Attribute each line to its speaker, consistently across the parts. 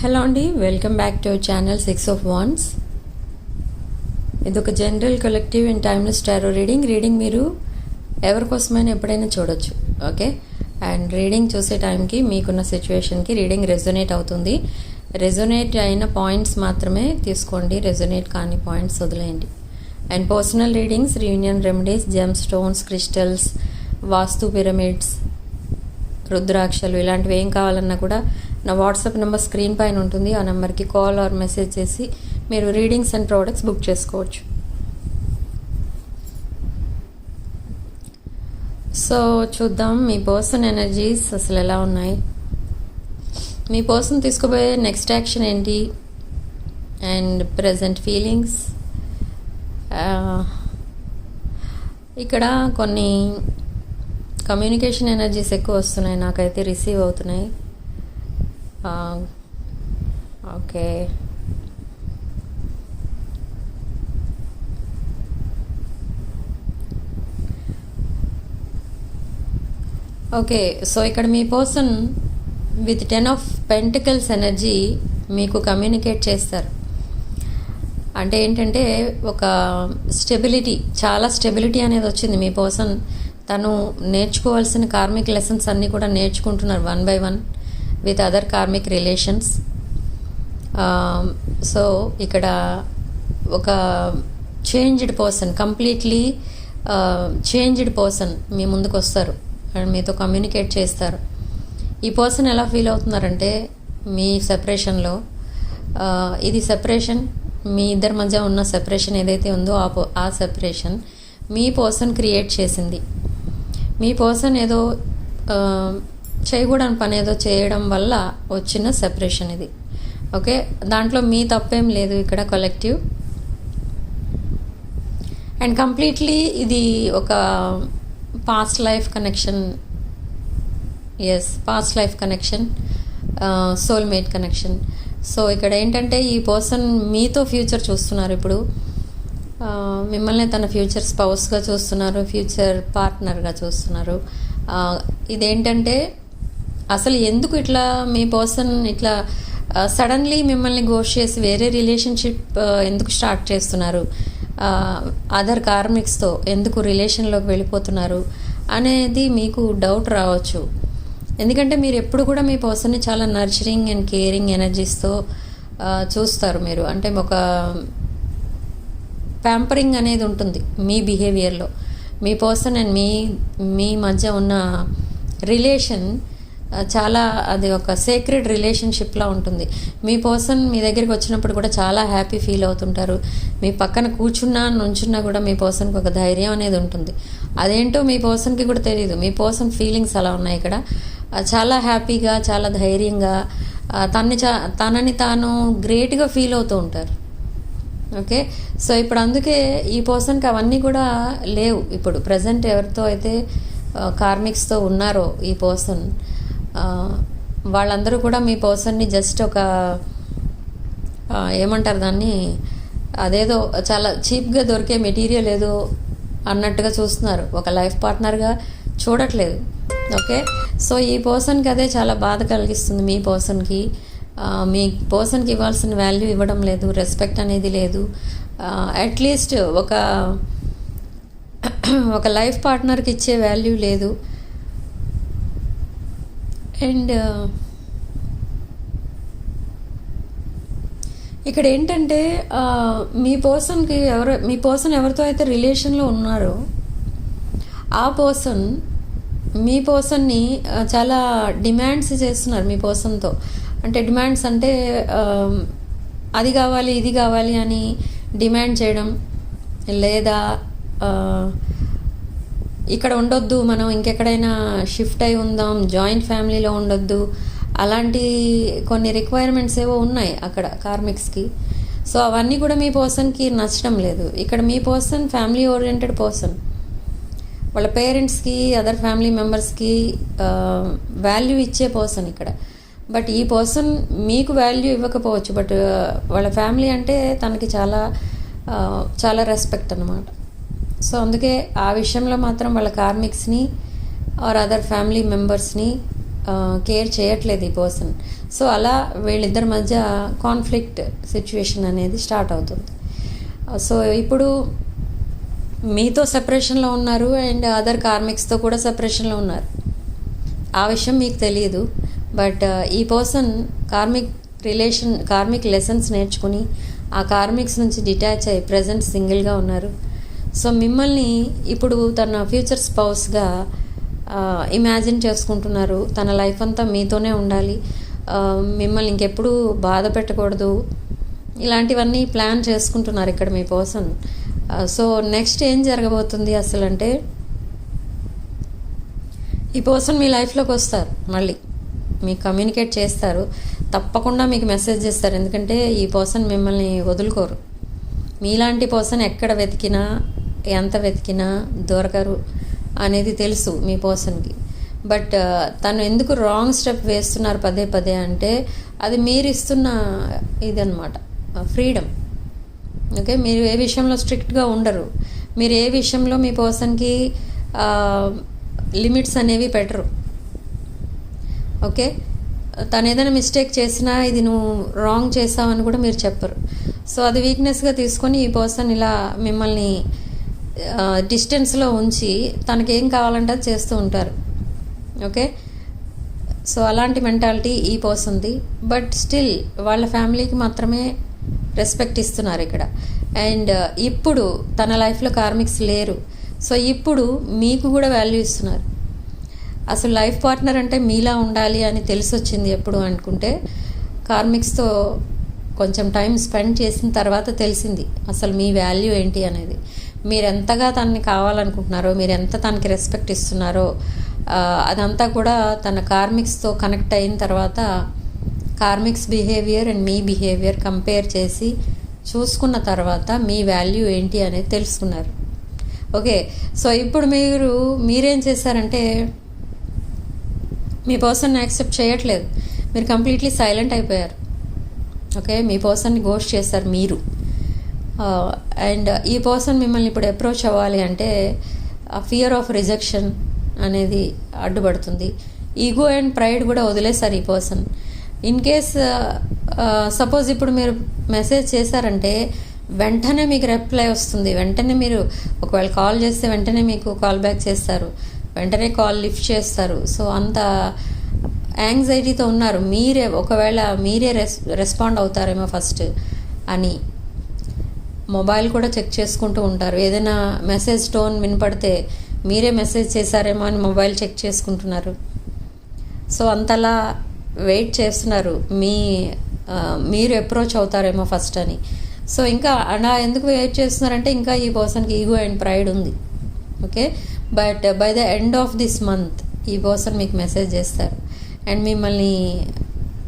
Speaker 1: Hello అండి welcome back to channel six of wands ఇది ఒక general collective and timeless tarot reading reading మీరు ఎవరి కోసమైనా ఎప్పుడైనా చూడొచ్చు ఓకే అండ్ రీడింగ్ చూసే టైంకి మీకున్న సిచ్యువేషన్కి రీడింగ్ రెజొనేట్ అవుతుంది. రెజొనేట్ అయిన పాయింట్స్ మాత్రమే తీసుకోండి రెజొనేట్ కాని పాయింట్స్ వదిలేయండి. And personal readings reunion remedies gem stones crystals vastu pyramids రుద్రాక్షలు ఇలాంటివి ఏం కావాలన్నా కూడా నా వాట్సాప్ నెంబర్ స్క్రీన్ పైన ఉంటుంది. ఆ నెంబర్కి కాల్ ఆర్ మెసేజ్ చేసి మీరు రీడింగ్స్ అండ్ ప్రోడక్ట్స్ బుక్ చేసుకోవచ్చు. సో చూద్దాం మీ పర్సన్ ఎనర్జీస్ అసలు ఎలా ఉన్నాయి? మీ పర్సన్ తీసుకుపోయే నెక్స్ట్ యాక్షన్ ఏంటి? And present feelings? ఇక్కడ కొన్ని కమ్యూనికేషన్ ఎనర్జీస్ ఎక్కువ వస్తున్నాయి. నాకైతే రిసీవ్ అవుతున్నాయి. ఓకే. ఓకే సో ఇక్కడ మీ person with ten of pentacles energy మీకు కమ్యూనికేట్ చేస్తారు. అంటే ఏంటంటే ఒక స్టెబిలిటీ చాలా స్టెబిలిటీ అనేది వచ్చింది మీ పర్సన్. తను నేర్చుకోవాల్సిన కార్మిక్ లెసన్స్ అన్నీ కూడా నేర్చుకుంటున్నారు one by one. With other karmic relations so ఇక్కడ ఒక changed person completely changed person మీ ముందుకు వస్తారు. అండ్ మీతో కమ్యూనికేట్ చేస్తారు. ఈ పర్సన్ ఎలా ఫీల్ అవుతున్నారంటే మీ సెపరేషన్లో uh, ఇది సెపరేషన్ మీ ఇద్దరి మధ్య ఉన్న సెపరేషన్ ఏదైతే ఉందో ఆ ఆ సెపరేషన్ మీ పర్సన్ క్రియేట్ చేసింది. మీ పర్సన్ ఏదో uh, చేయకూడని పని ఏదో చేయడం వల్ల వచ్చిన సెపరేషన్ ఇది. ఓకే? దాంట్లో మీ తప్పేం లేదు ఇక్కడ కలెక్టివ్ అండ్ కంప్లీట్లీ ఇది ఒక past life connection yes past life connection soulmate connection so ఇక్కడ ఏంటంటే ఈ పర్సన్ మీతో ఫ్యూచర్ చూస్తున్నారు ఇప్పుడు. Uh, మిమ్మల్ని తన ఫ్యూచర్ స్పౌస్గా చూస్తున్నారు ఫ్యూచర్ పార్ట్నర్గా చూస్తున్నారు. Uh, ఇదేంటంటే అసలు ఎందుకు ఇట్లా మీ పర్సన్ ఇట్లా సడన్లీ మిమ్మల్ని గోష్ చేసి వేరే రిలేషన్షిప్ ఎందుకు స్టార్ట్ చేస్తున్నారు? అదర్ కార్మిక్స్తో ఎందుకు రిలేషన్లోకి వెళ్ళిపోతున్నారు? అనేది మీకు డౌట్ రావచ్చు. ఎందుకంటే మీరు ఎప్పుడు కూడా మీ పర్సన్ని చాలా నర్చరింగ్ అండ్ కేరింగ్ ఎనర్జీస్తో చూస్తారు మీరు. అంటే ఒక ప్యాంపరింగ్ అనేది ఉంటుంది మీ బిహేవియర్లో. మీ పర్సన్ అండ్ మీ మీ మధ్య ఉన్న రిలేషన్ చాలా అది ఒక సేక్రెడ్ రిలేషన్షిప్లా ఉంటుంది. మీ పర్సన్ మీ దగ్గరికి వచ్చినప్పుడు కూడా చాలా హ్యాపీ ఫీల్ అవుతుంటారు. మీ పక్కన కూర్చున్నా నుంచున్నా కూడా మీ పర్సన్కి ఒక ధైర్యం అనేది ఉంటుంది. అదేంటో మీ పర్సన్కి కూడా తెలియదు మీ పర్సన్ ఫీలింగ్స్ అలా ఉన్నాయి ఇక్కడ. చాలా హ్యాపీగా చాలా ధైర్యంగా తనని చా తనని తాను గ్రేట్గా ఫీల్ అవుతూ ఉంటారు. ఓకే సో ఇప్పుడు అందుకే ఈ పర్సన్కి అవన్నీ కూడా లేవు. ఇప్పుడు ప్రజెంట్ ఎవరితో అయితే కార్మిక్స్తో ఉన్నారో ఈ పర్సన్ వాళ్ళందరూ కూడా మీ పర్సన్ని జస్ట్ ఒక ఏమంటారు దాన్ని? అదేదో చాలా చీప్గా దొరికే మెటీరియల్ ఏదో అన్నట్టుగా చూస్తున్నారు. ఒక లైఫ్ పార్ట్నర్గా చూడట్లేదు. ఓకే? సో ఈ పర్సన్కి అదే చాలా బాధ కలిగిస్తుంది మీ పర్సన్కి. మీ పర్సన్కి ఇవ్వాల్సిన వాల్యూ ఇవ్వడం లేదు రెస్పెక్ట్ అనేది లేదు. అట్లీస్ట్ ఒక ఒక లైఫ్ పార్ట్నర్కి ఇచ్చే వాల్యూ లేదు. అండ్ ఇక్కడ ఏంటంటే మీ పర్సన్కి ఎవరు మీ పర్సన్ ఎవరితో అయితే రిలేషన్లో ఉన్నారో ఆ పర్సన్ మీ పర్సన్ని చాలా డిమాండ్స్ చేస్తున్నారు మీ పర్సన్తో. అంటే డిమాండ్స్ అంటే అది కావాలి ఇది కావాలి అని డిమాండ్ చేయడం లేదా ఇక్కడ ఉండొద్దు మనం ఇంకెక్కడైనా షిఫ్ట్ అయి ఉందాం జాయింట్ ఫ్యామిలీలో ఉండొద్దు. అలాంటి కొన్ని రిక్వైర్మెంట్స్ ఏవో ఉన్నాయి అక్కడ కార్మిక్స్కి. సో అవన్నీ కూడా మీ పర్సన్కి నచ్చడం లేదు. ఇక్కడ మీ పర్సన్ ఫ్యామిలీ ఓరియంటెడ్ పర్సన్. వాళ్ళ పేరెంట్స్కి అదర్ ఫ్యామిలీ మెంబర్స్కి వాల్యూ ఇచ్చే పర్సన్ ఇక్కడ. బట్ ఈ పర్సన్ మీకు వాల్యూ ఇవ్వకపోవచ్చు. బట్ వాళ్ళ ఫ్యామిలీ అంటే తనకి చాలా చాలా రెస్పెక్ట్ అనమాట సో అందుకే ఆ విషయంలో మాత్రం వాళ్ళ కార్మిక్స్ని ఆర్ అదర్ ఫ్యామిలీ మెంబర్స్ని కేర్ చేయట్లేదు ఈ పర్సన్ సో అలా వీళ్ళిద్దరి మధ్య కాన్ఫ్లిక్ట్ సిచ్యువేషన్ అనేది స్టార్ట్ అవుతుంది. సో ఇప్పుడు మీతో సెపరేషన్లో ఉన్నారు అండ్ అదర్ కార్మిక్స్తో కూడా సెపరేషన్లో ఉన్నారు. ఆ విషయం మీకు తెలియదు. బట్ ఈ person karmic relation karmic lessons నేర్చుకుని ఆ కార్మిక్స్ నుంచి డిటాచ్ అయ్యి ప్రజెంట్ సింగిల్గా ఉన్నారు. సో మిమ్మల్ని ఇప్పుడు తన ఫ్యూచర్ స్పౌస్గా ఇమాజిన్ చేసుకుంటున్నారు. తన లైఫ్ అంతా మీతోనే ఉండాలి. మిమ్మల్ని ఇంకెప్పుడు బాధ పెట్టకూడదు. ఇలాంటివన్నీ ప్లాన్ చేసుకుంటున్నారు ఇక్కడ మీ పర్సన్ సో నెక్స్ట్ ఏం జరగబోతుంది అసలు అంటే ఈ పర్సన్ మీ లైఫ్లోకి వస్తారు మళ్ళీ. మీకు కమ్యూనికేట్ చేస్తారు. తప్పకుండా మీకు మెసేజ్ చేస్తారు. ఎందుకంటే ఈ పర్సన్ మిమ్మల్ని వదులుకోరు. మీలాంటి పర్సన్ ఎక్కడ వెతికినా ఎంత వెతికినా దొరకరు అనేది తెలుసు మీ పర్సన్కి. బట్ తను ఎందుకు రాంగ్ స్టెప్ వేస్తున్నారు పదే పదే అంటే అది మీరు ఇస్తున్న ఇదనమాట ఫ్రీడమ్. ఓకే? మీరు ఏ విషయంలో స్ట్రిక్ట్గా ఉండరు. మీరు ఏ విషయంలో మీ పర్సన్కి లిమిట్స్ అనేవి పెట్టరు. ఓకే? తను ఏదైనా మిస్టేక్ చేసినా ఇది నువ్వు రాంగ్ చేసావని కూడా మీరు చెప్పరు. సో అది వీక్నెస్గా తీసుకొని ఈ పర్సన్ ఇలా మిమ్మల్ని డిస్టెన్స్లో ఉంచి తనకేం కావాలంటే అది చేస్తూ ఉంటారు. ఓకే? సో అలాంటి మెంటాలిటీ ఈ పర్సన్ది. బట్ స్టిల్ వాళ్ళ ఫ్యామిలీకి మాత్రమే రెస్పెక్ట్ ఇస్తున్నారు ఇక్కడ. అండ్ uh, ఇప్పుడు తన లైఫ్లో కార్మిక్స్ లేరు. సో ఇప్పుడు మీకు కూడా వాల్యూ ఇస్తున్నారు. అసలు లైఫ్ పార్ట్నర్ అంటే మీలా ఉండాలి అని తెలిసి వచ్చింది ఎప్పుడు అనుకుంటే కార్మిక్స్తో కొంచెం టైం స్పెండ్ చేసిన తర్వాత తెలిసింది అసలు మీ వాల్యూ ఏంటి అనేది. మీరు ఎంతగా తనని కావాలనుకుంటున్నారో మీరు ఎంత తనకి రెస్పెక్ట్ ఇస్తున్నారో అదంతా కూడా తన కార్మిక్స్తో కనెక్ట్ అయిన తర్వాత కార్మిక్స్ బిహేవియర్ అండ్ మీ బిహేవియర్ కంపేర్ చేసి చూసుకున్న తర్వాత మీ వాల్యూ ఏంటి అనేది తెలుసుకున్నారు. ఓకే సో ఇప్పుడు మీరు మీరేం చేశారంటే మీ పర్సన్ యాక్సెప్ట్ చేయట్లేదు. మీరు కంప్లీట్లీ సైలెంట్ అయిపోయారు. ఓకే మీ పర్సన్ని గోస్ట్ చేశారు మీరు. Uh, అండ్ uh, ఈ పర్సన్ మిమ్మల్ని ఇప్పుడు అప్రోచ్ అవ్వాలి అంటే ఫియర్ ఆఫ్ రిజెక్షన్ అనేది అడ్డుపడుతుంది. ఈగో అండ్ ప్రైడ్ కూడా వదిలేశారు ఈ పర్సన్ ఇన్ కేస్ సపోజ్ ఇప్పుడు మీరు మెసేజ్ చేశారంటే వెంటనే మీకు రిప్లై వస్తుంది. వెంటనే మీరు ఒకవేళ కాల్ చేస్తే వెంటనే మీకు కాల్ బ్యాక్ చేస్తారు. వెంటనే కాల్ లిఫ్ట్ చేస్తారు. సో అంత యాంగ్జైటీతో ఉన్నారు. మీరే ఒకవేళ మీరే రెస్ రెస్పాండ్ అవుతారేమో ఫస్ట్ అని. మొబైల్ కూడా చెక్ చేసుకుంటూ ఉంటారు. ఏదైనా మెసేజ్ టోన్ వినపడితే మీరే మెసేజ్ చేశారేమో అని మొబైల్ చెక్ చేసుకుంటున్నారు. సో అంతలా వెయిట్ చేస్తున్నారు. మీ మీరు అప్రోచ్ అవుతారేమో ఫస్ట్ అని. సో ఇంకా అలా ఎందుకు వెయిట్ చేస్తున్నారంటే ఇంకా ఈ పర్సన్కి ఈగో అండ్ ప్రైడ్ ఉంది. Okay? But by the end of this month ఈ పర్సన్ మీకు మెసేజ్ చేస్తారు. అండ్ మిమ్మల్ని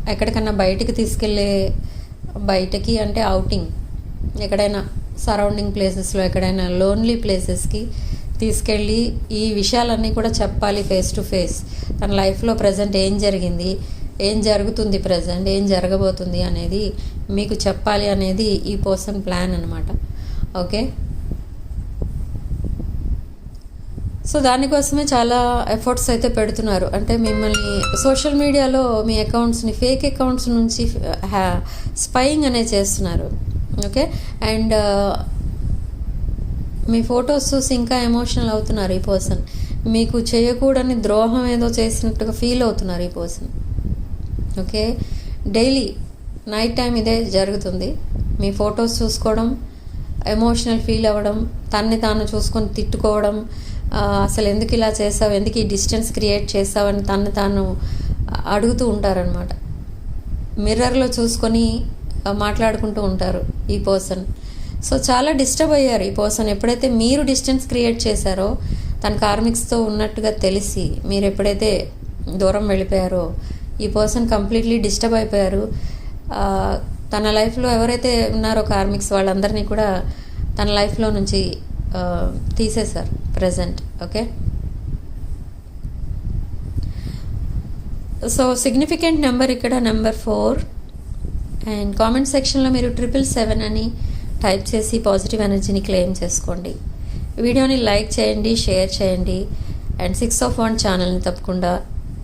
Speaker 1: ఎక్కడికన్నా బయటికి తీసుకెళ్ళే బయటకి అంటే అవుటింగ్ ఎక్కడైనా సరౌండింగ్ ప్లేసెస్లో ఎక్కడైనా లోన్లీ ప్లేసెస్కి తీసుకెళ్ళి ఈ విషయాలన్నీ కూడా చెప్పాలి ఫేస్ టు ఫేస్. తన లైఫ్లో ప్రజెంట్ ఏం జరిగింది ఏం జరుగుతుంది ప్రజెంట్ ఏం జరగబోతుంది అనేది మీకు చెప్పాలి అనేది ఈ పర్సన్ ప్లాన్ అనమాట ఓకే? సో దానికోసమే చాలా ఎఫర్ట్స్ అయితే పెడుతున్నారు. అంటే మిమ్మల్ని సోషల్ మీడియాలో మీ అకౌంట్స్ని ఫేక్ అకౌంట్స్ నుంచి స్పైయింగ్ అనేది చేస్తున్నారు. ఓకే? అండ్ uh, మీ ఫొటోస్ చూసి ఇంకా ఎమోషనల్ అవుతున్నారు ఈ పర్సన్. మీకు చేయకూడని ద్రోహం ఏదో చేసినట్టుగా ఫీల్ అవుతున్నారు ఈ person. Okay? Daily night time ఇదే జరుగుతుంది. మీ ఫొటోస్ చూసుకోవడం ఎమోషనల్ ఫీల్ అవ్వడం తన్ని తాను చూసుకొని తిట్టుకోవడం అసలు ఎందుకు ఇలా చేసావు ఎందుకు ఈ డిస్టెన్స్ క్రియేట్ చేసావని తన్ని తాను అడుగుతూ ఉంటారనమాట మిర్రర్లో చూసుకొని మాట్లాడుకుంటూ ఉంటారు ఈ పర్సన్ సో చాలా డిస్టర్బ్ అయ్యారు ఈ పర్సన్ ఎప్పుడైతే మీరు డిస్టెన్స్ క్రియేట్ చేశారో తన కార్మిక్స్తో ఉన్నట్టుగా తెలిసి మీరు ఎప్పుడైతే దూరం వెళ్ళిపోయారో ఈ పర్సన్ కంప్లీట్లీ డిస్టర్బ్ అయిపోయారు. తన లైఫ్లో ఎవరైతే ఉన్నారో కార్మిక్స్ వాళ్ళందరినీ కూడా తన లైఫ్లో నుంచి తీసేశారు present okay so significant number ఇక్కడ నెంబర్ ఫోర్ అండ్ కామెంట్ సెక్షన్లో మీరు ట్రిపుల్ సెవెన్ అని టైప్ చేసి పాజిటివ్ ఎనర్జీని క్లెయిమ్ చేసుకోండి. వీడియోని లైక్ చేయండి షేర్ చేయండి. అండ్ సిక్స్ ఆఫ్ వన్ ఛానల్ని తప్పకుండా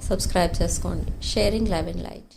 Speaker 1: సబ్స్క్రైబ్ చేసుకోండి. Sharing live light